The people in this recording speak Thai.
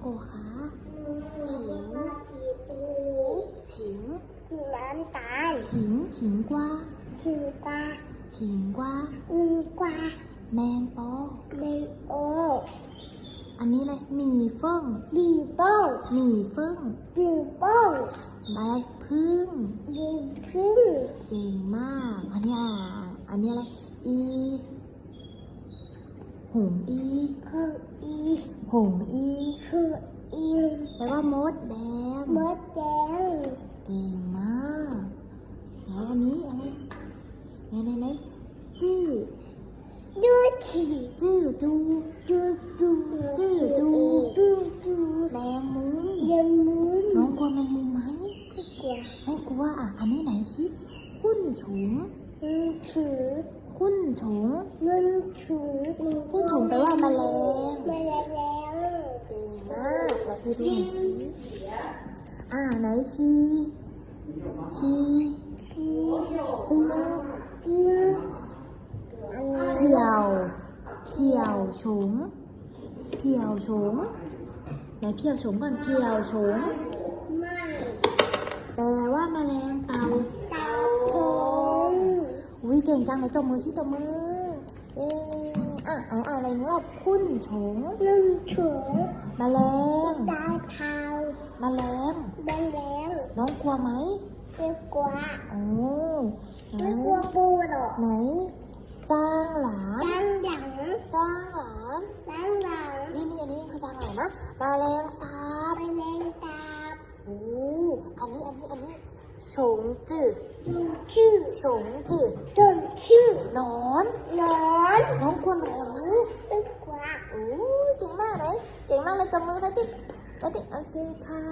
โกคะฉิงสีฉิงสีน้ำตาลฉิงฉิงกวาคือกาฉิงกวาอึงกวาแมงปอเลโออันนี้เลยหมี่เฟิ่งบีโป้งหมี่เฟิ่งบีโป้งแบล็คพึ่งบีพึ่งเก่งมาก อันนี้อะอันนี้อะไรอี หงอีคืออีหงอีคืออีแปลว่ามดแดงมดแดงเก่งมากแล้วอันนี้อะไรไหนไหนไหนจื้อดูทีจื้อจูดูดูจื้อจูดูดูแมงมุมยังมุนน้องกลัวแมงมุมไหมไม่กลัวไม่กลัวอะอันนี้ไหนชิคุ้นฉุงอืมถือ คุ้นฉงเงินถือคุ้นฉงแปลว่าแมลงแมลงแล้วเก่งมากเราไปดูหน่อยสิอ่าไหนชีชีชีซิงกิ้งอันนี้เขียวเขียวฉงเขียวฉงไหนเขียวฉงก่อนเขียวฉงแปลว่าแมลงเต่า เก่งจังเลยจมมือชิจมมือ เอ๊ะอะเอาเอาอะไรนึกว่าคุ้นฉงเงินถือแมลงดาวเทาแมลงแมลงน้องกลัวไหมไม่กลัวโอ้ไหนไม่กลัวปูหรอกไหนจ้างหลานตั้งหลังจ้างหลานตั้งหลังนี่นี่อันนี้คือจ้างหลานนะแมลงสาบแมลงตาบโอ้อันนี้ อันนี้อันนี้ฉงจืดจงชื่อฉงจืดจงชื่อหนอนนอนน้องกลัวหนอนไหมไม่กลัวโอ้เก่งมากเลยเก่งมากเลยจมมือไปติ๊กไปติ๊กโอเคค่ะ